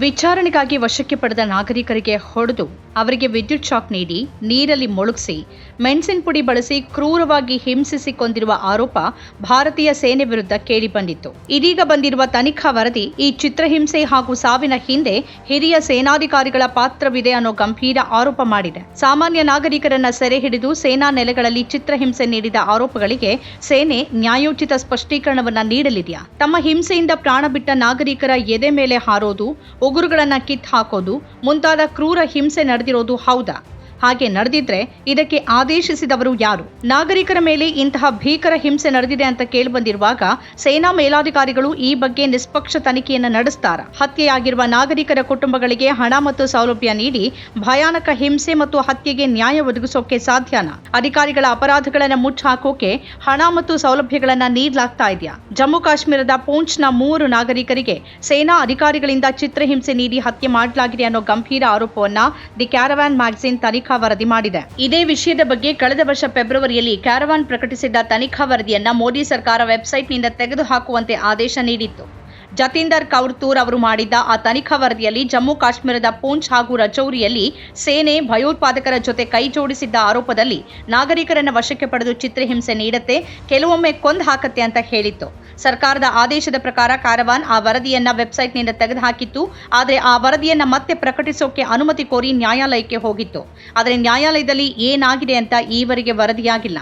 ವಿಚಾರಣೆಗಾಗಿ ವಶಕ್ಕೆ ಪಡೆದ ನಾಗರಿಕರಿಗೆ ಹೊಡೆದು ಅವರಿಗೆ ವಿದ್ಯುತ್ ಶಾಕ್ ನೀಡಿ ನೀರಲ್ಲಿ ಮುಳುಗಿಸಿ, ಮೆಣಸಿನ ಪುಡಿ ಬಳಸಿ ಕ್ರೂರವಾಗಿ ಹಿಂಸಿಸಿ ಕೊಂದಿರುವ ಆರೋಪ ಭಾರತೀಯ ಸೇನೆ ವಿರುದ್ಧ ಕೇಳಿಬಂದಿತ್ತು ಇದೀಗ ಬಂದಿರುವ ತನಿಖಾ ವರದಿ ಈ ಚಿತ್ರಹಿಂಸೆ ಹಾಗೂ ಸಾವಿನ ಹಿಂದೆ ಹಿರಿಯ ಸೇನಾಧಿಕಾರಿಗಳ ಪಾತ್ರವಿದೆ ಅನ್ನೋ ಗಂಭೀರ ಆರೋಪ ಮಾಡಿದೆ. ಸಾಮಾನ್ಯ ನಾಗರಿಕರನ್ನ ಸೆರೆ ಹಿಡಿದು ಸೇನಾ ನೆಲೆಗಳಲ್ಲಿ ಚಿತ್ರಹಿಂಸೆ ನೀಡಿದ ಆರೋಪಗಳಿಗೆ ಸೇನೆ ನ್ಯಾಯೋಚಿತ ಸ್ಪಷ್ಟೀಕರಣವನ್ನ ನೀಡಲಿದೆಯಾ? ತಮ್ಮ ಹಿಂಸೆಯಿಂದ ಪ್ರಾಣ ಬಿಟ್ಟ ನಾಗರಿಕರ ಎದೆ ಮೇಲೆ ಹಾರೋದು ಉಗುರುಗಳನ್ನ ಕಿತ್ ಹಾಕೋದು ಮುಂತಾದ ಕ್ರೂರ ಹಿಂಸೆ ನಡೆದಿರೋದು ಹೌದಾ? ಹಾಗೆ ನಡೆದಿದ್ರೆ ಇದಕ್ಕೆ ಆದೇಶಿಸಿದವರು ಯಾರು? ನಾಗರಿಕರ ಮೇಲೆ ಇಂತಹ ಭೀಕರ ಹಿಂಸೆ ನಡೆದಿದೆ ಅಂತ ಕೇಳಿಬಂದಿರುವಾಗ ಸೇನಾ ಮೇಲಾಧಿಕಾರಿಗಳು ಈ ಬಗ್ಗೆ ನಿಷ್ಪಕ್ಷ ತನಿಖೆಯನ್ನು ನಡೆಸ್ತಾರ? ಹತ್ಯೆಯಾಗಿರುವ ನಾಗರಿಕರ ಕುಟುಂಬಗಳಿಗೆ ಹಣ ಮತ್ತು ಸೌಲಭ್ಯ ನೀಡಿ ಭಯಾನಕ ಹಿಂಸೆ ಮತ್ತು ಹತ್ಯೆಗೆ ನ್ಯಾಯ ಒದಗಿಸೋಕೆ ಸಾಧ್ಯನಾ? ಅಧಿಕಾರಿಗಳ ಅಪರಾಧಗಳನ್ನು ಮುಚ್ಚಾಕೋಕೆ ಹಣ ಮತ್ತು ಸೌಲಭ್ಯಗಳನ್ನ ನೀಡಲಾಗ್ತಾ ಇದೆಯಾ? ಜಮ್ಮು ಕಾಶ್ಮೀರದ ಪೂಂಚ್ನ ಮೂವರು ನಾಗರಿಕರಿಗೆ ಸೇನಾ ಅಧಿಕಾರಿಗಳಿಂದ ಚಿತ್ರಹಿಂಸೆ ನೀಡಿ ಹತ್ಯೆ ಮಾಡಲಾಗಿದೆ ಅನ್ನೋ ಗಂಭೀರ ಆರೋಪವನ್ನ ದಿ ಕ್ಯಾರವಾನ್ ಮ್ಯಾಗಝಿನ್ ತನಿಖಾ ವರದಿ ಮಾಡಿದೆ. ಇದೇ ವಿಷಯದ ಬಗ್ಗೆ ಕಳೆದ ವರ್ಷ ಫೆಬ್ರವರಿಯಲ್ಲಿ ಕ್ಯಾರವಾನ್ ಪ್ರಕಟಿಸಿದ್ದ ತನಿಖಾ ವರದಿಯನ್ನ ಮೋದಿ ಸರ್ಕಾರ ವೆಬ್ಸೈಟ್ನಿಂದ ತೆಗೆದುಹಾಕುವಂತೆ ಆದೇಶ ನೀಡಿತ್ತು. ಜತೀಂದರ್ ಕೌರ್ತೂರ್ ಅವರು ಮಾಡಿದ್ದ ಆ ತನಿಖಾ ವರದಿಯಲ್ಲಿ ಜಮ್ಮು ಕಾಶ್ಮೀರದ ಪೂಂಚ್ ಹಾಗೂ ರಚೌರಿಯಲ್ಲಿ ಸೇನೆ ಭಯೋತ್ಪಾದಕರ ಜೊತೆ ಕೈಜೋಡಿಸಿದ್ದ ಆರೋಪದಲ್ಲಿ ನಾಗರಿಕರನ್ನು ವಶಕ್ಕೆ ಪಡೆದು ಚಿತ್ರಹಿಂಸೆ ನೀಡತ್ತೆ, ಕೆಲವೊಮ್ಮೆ ಕೊಂದು ಹಾಕತ್ತೆ ಅಂತ ಹೇಳಿತ್ತು. ಸರ್ಕಾರದ ಆದೇಶದ ಪ್ರಕಾರ ಕಾರವಾನ್ ಆ ವರದಿಯನ್ನ ವೆಬ್ಸೈಟ್ನಿಂದ ತೆಗೆದುಹಾಕಿತ್ತು. ಆದರೆ ಆ ವರದಿಯನ್ನ ಮತ್ತೆ ಪ್ರಕಟಿಸೋಕೆ ಅನುಮತಿ ಕೋರಿ ನ್ಯಾಯಾಲಯಕ್ಕೆ ಹೋಗಿತ್ತು. ಆದರೆ ನ್ಯಾಯಾಲಯದಲ್ಲಿ ಏನಾಗಿದೆ ಅಂತ ಈವರೆಗೆ ವರದಿಯಾಗಿಲ್ಲ.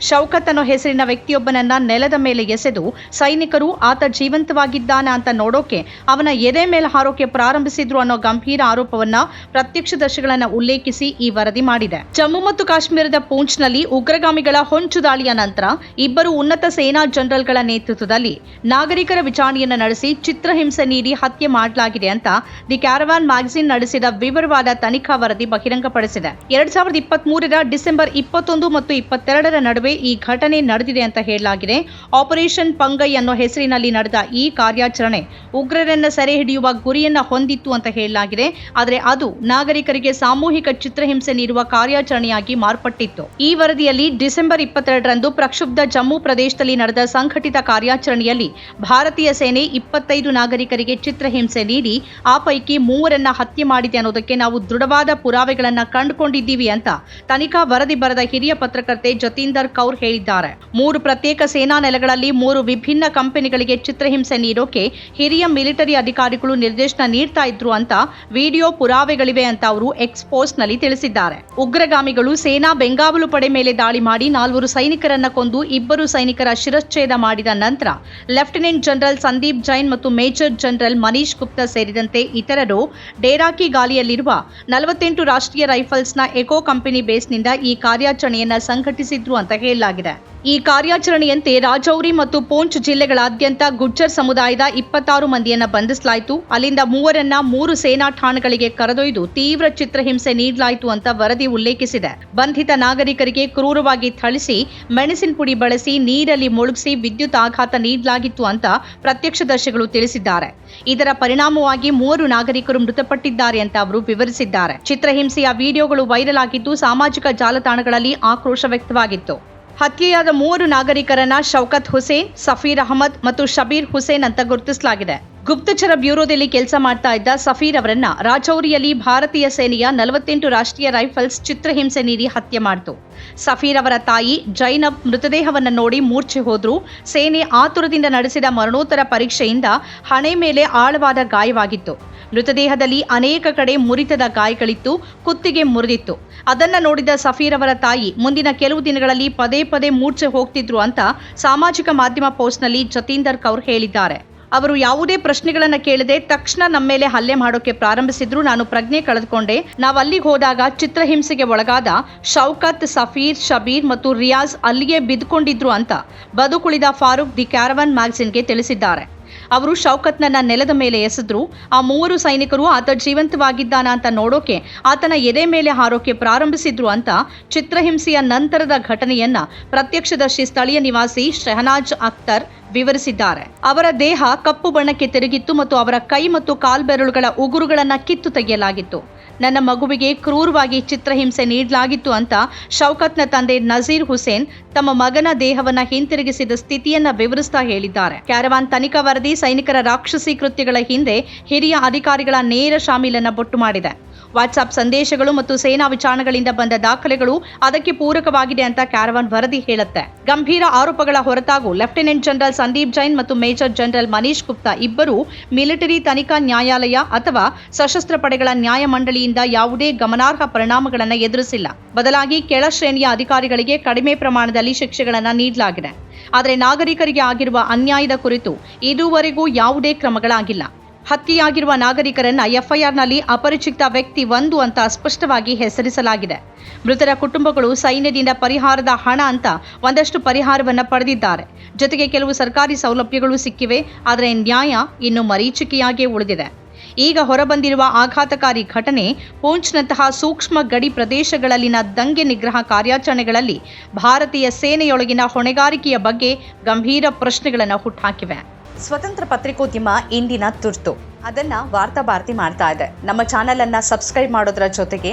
ಶೌಕತ್ ಅನ್ನೋ ಹೆಸರಿನ ವ್ಯಕ್ತಿಯೊಬ್ಬನನ್ನ ನೆಲದ ಮೇಲೆ ಎಸೆದು ಸೈನಿಕರು ಆತ ಜೀವಂತವಾಗಿದ್ದಾನ ಅಂತ ನೋಡೋಕೆ ಅವನ ಎದೆ ಮೇಲೆ ಹಾರೋಕೆ ಪ್ರಾರಂಭಿಸಿದ್ರು ಅನ್ನೋ ಗಂಭೀರ ಆರೋಪವನ್ನ ಪ್ರತ್ಯಕ್ಷದರ್ಶಿಗಳನ್ನ ಉಲ್ಲೇಖಿಸಿ ಈ ವರದಿ ಮಾಡಿದೆ. ಜಮ್ಮು ಮತ್ತು ಕಾಶ್ಮೀರದ ಪೂಂಚ್ನಲ್ಲಿ ಉಗ್ರಗಾಮಿಗಳ ಹೊಂಚು ದಾಳಿಯ ನಂತರ ಇಬ್ಬರು ಉನ್ನತ ಸೇನಾ ಜನರಲ್ಗಳ ನೇತೃತ್ವದಲ್ಲಿ ನಾಗರಿಕರ ವಿಚಾರಣೆಯನ್ನ ನಡೆಸಿ ಚಿತ್ರಹಿಂಸೆ ನೀಡಿ ಹತ್ಯೆ ಮಾಡಲಾಗಿದೆ ಅಂತ ದಿ ಕ್ಯಾರವಾನ್ ಮ್ಯಾಗಝಿನ್ ನಡೆಸಿದ ವಿವರವಾದ ತನಿಖಾ ವರದಿ ಬಹಿರಂಗಪಡಿಸಿದೆ. ಎರಡ್ ಸಾವಿರದ ಇಪ್ಪತ್ತ್ ಡಿಸೆಂಬರ್ ಇಪ್ಪತ್ತೊಂದು ಮತ್ತು ಇಪ್ಪತ್ತೆರಡರ ನಡುವೆ ಈ ಘಟನೆ ನಡೆದಿದೆ ಅಂತ ಹೇಳಲಾಗಿದೆ. ಆಪರೇಷನ್ ಪಂಗೈ ಅನ್ನೋ ಹೆಸರಿನಲ್ಲಿ ನಡೆದ ಈ ಕಾರ್ಯಾಚರಣೆ ಉಗ್ರರನ್ನ ಸೆರೆ ಹಿಡಿಯುವ ಗುರಿಯನ್ನ ಹೊಂದಿತ್ತು ಅಂತ ಹೇಳಲಾಗಿದೆ. ಆದರೆ ಅದು ನಾಗರಿಕರಿಗೆ ಸಾಮೂಹಿಕ ಚಿತ್ರಹಿಂಸೆ ನೀಡುವ ಕಾರ್ಯಾಚರಣೆಯಾಗಿ ಮಾರ್ಪಟ್ಟಿತ್ತು. ಈ ವರದಿಯಲ್ಲಿ ಡಿಸೆಂಬರ್ ಇಪ್ಪತ್ತೆರಡರಂದು ಪ್ರಕ್ಷುಬ್ಧ ಜಮ್ಮು ಪ್ರದೇಶದಲ್ಲಿ ನಡೆದ ಸಂಘಟಿತ ಕಾರ್ಯಾಚರಣೆಯಲ್ಲಿ ಭಾರತೀಯ ಸೇನೆ ಇಪ್ಪತ್ತೈದು ನಾಗರಿಕರಿಗೆ ಚಿತ್ರಹಿಂಸೆ ನೀಡಿ, ಆ ಪೈಕಿ ಮೂವರನ್ನ ಹತ್ಯೆ ಮಾಡಿದೆ ಅನ್ನೋದಕ್ಕೆ ನಾವು ದೃಢವಾದ ಪುರಾವೆಗಳನ್ನ ಕಂಡುಕೊಂಡಿದ್ದೀವಿ ಅಂತ ತನಿಖಾ ವರದಿ ಬರೆದ ಹಿರಿಯ ಪತ್ರಕರ್ತೆ ಜತೀಂದರ್ ಕೌರ್ ಹೇಳಿದ್ದಾರೆ. ಮೂರು ಪ್ರತ್ಯೇಕ ಸೇನಾ ನೆಲೆಗಳಲ್ಲಿ ಮೂರು ವಿಭಿನ್ನ ಕಂಪನಿಗಳಿಗೆ ಚಿತ್ರಹಿಂಸೆ ನೀಡೋಕೆ ಹಿರಿಯ ಮಿಲಿಟರಿ ಅಧಿಕಾರಿಗಳು ನಿರ್ದೇಶನ ನೀಡ್ತಾ ಇದ್ರು ಅಂತ ವಿಡಿಯೋ ಪುರಾವೆಗಳಿವೆ ಅಂತ ಅವರು ಎಕ್ಸ್ಪೋಸ್ನಲ್ಲಿ ತಿಳಿಸಿದ್ದಾರೆ. ಉಗ್ರಗಾಮಿಗಳು ಸೇನಾ ಬೆಂಗಾವಲು ಪಡೆ ಮೇಲೆ ದಾಳಿ ಮಾಡಿ ನಾಲ್ವರು ಸೈನಿಕರನ್ನ ಕೊಂದು ಇಬ್ಬರು ಸೈನಿಕರ ಶಿರಚ್ಛೇದ ಮಾಡಿದ ನಂತರ ಲೆಫ್ಟಿನೆಂಟ್ ಜನರಲ್ ಸಂದೀಪ್ ಜೈನ್ ಮತ್ತು ಮೇಜರ್ ಜನರಲ್ ಮನೀಶ್ ಗುಪ್ತಾ ಸೇರಿದಂತೆ ಇತರರು ಡೇರಾಕಿ ಗಾಲಿಯಲ್ಲಿರುವ ನಲವತ್ತೆಂಟು ರಾಷ್ಟ್ರೀಯ ರೈಫಲ್ಸ್ನ ಎಕೋ ಕಂಪನಿ ಬೇಸ್ನಿಂದ ಈ ಕಾರ್ಯಾಚರಣೆಯನ್ನ ಸಂಘಟಿಸಿದ್ರು ಅಂತ ಹೇಳಲಾಗಿದೆ ಈ ಕಾರ್ಯಾಚರಣೆಯಂತೆ ರಾಜೌರಿ ಮತ್ತು ಪೂಂಚ್ ಜಿಲ್ಲೆಗಳಾದ್ಯಂತ ಗುಜ್ಜರ್ ಸಮುದಾಯದ ಇಪ್ಪತ್ತಾರು ಮಂದಿಯನ್ನ ಬಂಧಿಸಲಾಯಿತು. ಅಲ್ಲಿಂದ ಮೂವರನ್ನ ಮೂರು ಸೇನಾ ಠಾಣೆಗಳಿಗೆ ಕರೆದೊಯ್ದು ತೀವ್ರ ಚಿತ್ರಹಿಂಸೆ ನೀಡಲಾಯಿತು ಅಂತ ವರದಿ ಉಲ್ಲೇಖಿಸಿದೆ. ಬಂಧಿತ ನಾಗರಿಕರಿಗೆ ಕ್ರೂರವಾಗಿ ಥಳಿಸಿ, ಮೆಣಸಿನ ಪುಡಿ ಬಳಸಿ, ನೀರಲ್ಲಿ ಮುಳುಗಿಸಿ ವಿದ್ಯುತ್ ಆಘಾತ ನೀಡಲಾಗಿತ್ತು ಅಂತ ಪ್ರತ್ಯಕ್ಷದರ್ಶಿಗಳು ತಿಳಿಸಿದ್ದಾರೆ. ಇದರ ಪರಿಣಾಮವಾಗಿ ಮೂವರು ನಾಗರಿಕರು ಮೃತಪಟ್ಟಿದ್ದಾರೆ ಅಂತ ಅವರು ವಿವರಿಸಿದ್ದಾರೆ. ಚಿತ್ರಹಿಂಸೆಯ ವಿಡಿಯೋಗಳು ವೈರಲ್ ಆಗಿದ್ದು, ಸಾಮಾಜಿಕ ಜಾಲತಾಣಗಳಲ್ಲಿ ಆಕ್ರೋಶ ವ್ಯಕ್ತವಾಗಿತ್ತು. ಹತ್ಯೆಯಾದ ಮೂವರು ನಾಗರಿಕರನ್ನ ಶೌಕತ್ ಹುಸೇನ್, ಸಫೀರ್ ಅಹಮದ್ ಮತ್ತು ಶಬೀರ್ ಹುಸೇನ್ ಅಂತ ಗುರುತಿಸಲಾಗಿದೆ. ಗುಪ್ತಚರ ಬ್ಯೂರೋದಲ್ಲಿ ಕೆಲಸ ಮಾಡ್ತಾ ಇದ್ದ ಸಫೀರ್ ಅವರನ್ನ ರಾಜೌರಿಯಲ್ಲಿ ಭಾರತೀಯ ಸೇನೆಯ ನಲವತ್ತೆಂಟು ರಾಷ್ಟ್ರೀಯ ರೈಫಲ್ಸ್ ಚಿತ್ರಹಿಂಸೆ ನೀಡಿ ಹತ್ಯೆ ಮಾಡಿತು. ಸಫೀರ್ ಅವರ ತಾಯಿ ಜೈನಬ್ ಮೃತದೇಹವನ್ನು ನೋಡಿ ಮೂರ್ಛೆ ಹೋದ್ರು. ಸೇನೆ ಆತುರದಿಂದ ನಡೆಸಿದ ಮರಣೋತ್ತರ ಪರೀಕ್ಷೆಯಿಂದ ಹಣೆ ಮೇಲೆ ಆಳವಾದ ಗಾಯವಾಗಿತ್ತು. ಮೃತದೇಹದಲ್ಲಿ ಅನೇಕ ಕಡೆ ಮುರಿತದ ಗಾಯಗಳಿತ್ತು ಕುತ್ತಿಗೆ ಮುರಿದಿತ್ತು. ಅದನ್ನ ನೋಡಿದ ಸಫೀರ್ ಅವರ ತಾಯಿ, ಮುಂದಿನ ಕೆಲವು ದಿನಗಳಲ್ಲಿ ಪದೇ ಪದೇ ಮೂರ್ಛೆ ಹೋಗ್ತಿದ್ರು ಅಂತ ಸಾಮಾಜಿಕ ಮಾಧ್ಯಮ ಪೋಸ್ಟ್ನಲ್ಲಿ ಜತೀಂದರ್ ಕೌರ್ ಹೇಳಿದ್ದಾರೆ. ಅವರು ಯಾವುದೇ ಪ್ರಶ್ನೆಗಳನ್ನು ಕೇಳದೆ ತಕ್ಷಣ ನಮ್ಮ ಮೇಲೆ ಹಲ್ಲೆ ಮಾಡೋಕೆ ಪ್ರಾರಂಭಿಸಿದ್ರು. ನಾನು ಪ್ರಜ್ಞೆ ಕಳೆದುಕೊಂಡೆ. ನಾವು ಅಲ್ಲಿಗೆ ಹೋದಾಗ ಚಿತ್ರಹಿಂಸೆಗೆ ಒಳಗಾದ ಶೌಕತ್, ಸಫೀರ್, ಶಬೀರ್ ಮತ್ತು ರಿಯಾಜ್ ಅಲ್ಲಿಯೇ ಬಿದ್ದುಕೊಂಡಿದ್ರು ಅಂತ ಬದುಕುಳಿದ ಫಾರೂಕ್ ದಿ ಕ್ಯಾರವನ್ ಮ್ಯಾಗಝಿನ್ಗೆ ತಿಳಿಸಿದ್ದಾರೆ. ಅವರು ಶೌಕತ್ನನ್ನ ನೆಲದ ಮೇಲೆ ಎಸೆದ್ರು. ಆ ಮೂವರು ಸೈನಿಕರು ಆತ ಜೀವಂತವಾಗಿದ್ದಾನ ಅಂತ ನೋಡೋಕೆ, ಆತನ ಎದೆ ಮೇಲೆ ಹಾರೋಕೆ ಪ್ರಾರಂಭಿಸಿದ್ರು ಅಂತ ಚಿತ್ರಹಿಂಸೆಯ ನಂತರದ ಘಟನೆಯನ್ನ ಪ್ರತ್ಯಕ್ಷದರ್ಶಿ ಸ್ಥಳೀಯ ನಿವಾಸಿ ಶೆಹನಾಜ್ ಅಖ್ತರ್ ವಿವರಿಸಿದ್ದಾರೆ. ಅವರ ದೇಹ ಕಪ್ಪು ಬಣ್ಣಕ್ಕೆ ತಿರುಗಿತ್ತು ಮತ್ತು ಅವರ ಕೈ ಮತ್ತು ಕಾಲ್ಬೆರಳುಗಳ ಉಗುರುಗಳನ್ನ ಕಿತ್ತು ತೆಗೆಯಲಾಗಿತ್ತು. ನನ್ನ ಮಗುವಿಗೆ ಕ್ರೂರವಾಗಿ ಚಿತ್ರಹಿಂಸೆ ನೀಡಲಾಗಿತ್ತು ಅಂತ ಶೌಕತ್ನ ತಂದೆ ನಜೀರ್ ಹುಸೇನ್ ತಮ್ಮ ಮಗನ ದೇಹವನ್ನ ಹಿಂತಿರುಗಿಸಿದ ಸ್ಥಿತಿಯನ್ನ ವಿವರಿಸ್ತಾ ಹೇಳಿದ್ದಾರೆ. ಕ್ಯಾರವಾನ್ ತನಿಖಾ ವರದಿ ಸೈನಿಕರ ರಾಕ್ಷಸಿ ಕೃತ್ಯಗಳ ಹಿಂದೆ ಹಿರಿಯ ಅಧಿಕಾರಿಗಳ ನೇರ ಶಾಮೀಲನ್ನ ಬೊಟ್ಟು ಮಾಡಿದೆ. ವಾಟ್ಸ್ಆಪ್ ಸಂದೇಶಗಳು ಮತ್ತು ಸೇನಾ ವಿಚಾರಣೆಗಳಿಂದ ಬಂದ ದಾಖಲೆಗಳು ಅದಕ್ಕೆ ಪೂರಕವಾಗಿದೆ ಅಂತ ಕ್ಯಾರವಾನ್ ವರದಿ ಹೇಳುತ್ತೆ. ಗಂಭೀರ ಆರೋಪಗಳ ಹೊರತಾಗೂ ಲೆಫ್ಟಿನೆಂಟ್ ಜನರಲ್ ಸಂದೀಪ್ ಜೈನ್ ಮತ್ತು ಮೇಜರ್ ಜನರಲ್ ಮನೀಶ್ ಗುಪ್ತಾ ಇಬ್ಬರು ಮಿಲಿಟರಿ ತನಿಖಾ ನ್ಯಾಯಾಲಯ ಅಥವಾ ಸಶಸ್ತ್ರ ಪಡೆಗಳ ನ್ಯಾಯಮಂಡಳಿಯಿಂದ ಯಾವುದೇ ಗಮನಾರ್ಹ ಪರಿಣಾಮಗಳನ್ನು ಎದುರಿಸಿಲ್ಲ. ಬದಲಾಗಿ ಕೆಳ ಶ್ರೇಣಿಯ ಅಧಿಕಾರಿಗಳಿಗೆ ಕಡಿಮೆ ಪ್ರಮಾಣದಲ್ಲಿ ಶಿಕ್ಷೆಗಳನ್ನು ನೀಡಲಾಗಿದೆ. ಆದರೆ ನಾಗರಿಕರಿಗೆ ಆಗಿರುವ ಅನ್ಯಾಯದ ಕುರಿತು ಇದುವರೆಗೂ ಯಾವುದೇ ಕ್ರಮಗಳಾಗಿಲ್ಲ. ಹತ್ಯೆಯಾಗಿರುವ ನಾಗರಿಕರನ್ನ ಎಫ್ಐಆರ್ನಲ್ಲಿ ಅಪರಿಚಿತ ವ್ಯಕ್ತಿ ಒಂದು ಅಂತ ಸ್ಪಷ್ಟವಾಗಿ ಹೆಸರಿಸಲಾಗಿದೆ. ಮೃತರ ಕುಟುಂಬಗಳು ಸೈನ್ಯದಿಂದ ಪರಿಹಾರದ ಹಣ ಅಂತ ಒಂದಷ್ಟು ಪರಿಹಾರವನ್ನ ಪಡೆದಿದ್ದಾರೆ. ಜೊತೆಗೆ ಕೆಲವು ಸರ್ಕಾರಿ ಸೌಲಭ್ಯಗಳು ಸಿಕ್ಕಿವೆ, ಆದರೆ ನ್ಯಾಯ ಇನ್ನು ಮರೀಚಿಕೆಯಾಗಿಯೇ ಉಳಿದಿದೆ. ಈಗ ಹೊರಬಂದಿರುವ ಆಘಾತಕಾರಿ ಘಟನೆ ಪೂಂಚ್ನಂತಹ ಸೂಕ್ಷ್ಮ ಗಡಿ ಪ್ರದೇಶಗಳಲ್ಲಿನ ದಂಗೆ ನಿಗ್ರಹ ಕಾರ್ಯಾಚರಣೆಗಳಲ್ಲಿ ಭಾರತೀಯ ಸೇನೆಯೊಳಗಿನ ಹೊಣೆಗಾರಿಕೆಯ ಬಗ್ಗೆ ಗಂಭೀರ ಪ್ರಶ್ನೆಗಳನ್ನು ಹುಟ್ಟುಹಾಕಿವೆ ಸ್ವತಂತ್ರ ಪತ್ರಿಕೋದ್ಯಮ ಇಂದಿನ ತುರ್ತು. ಅದನ್ನ ವಾರ್ತಾ ಭಾರತಿ ಮಾಡ್ತಾ ಇದೆ. ನಮ್ಮ ಚಾನೆಲ್ ಅನ್ನ ಸಬ್ಸ್ಕ್ರೈಬ್ ಮಾಡೋದ್ರ ಜೊತೆಗೆ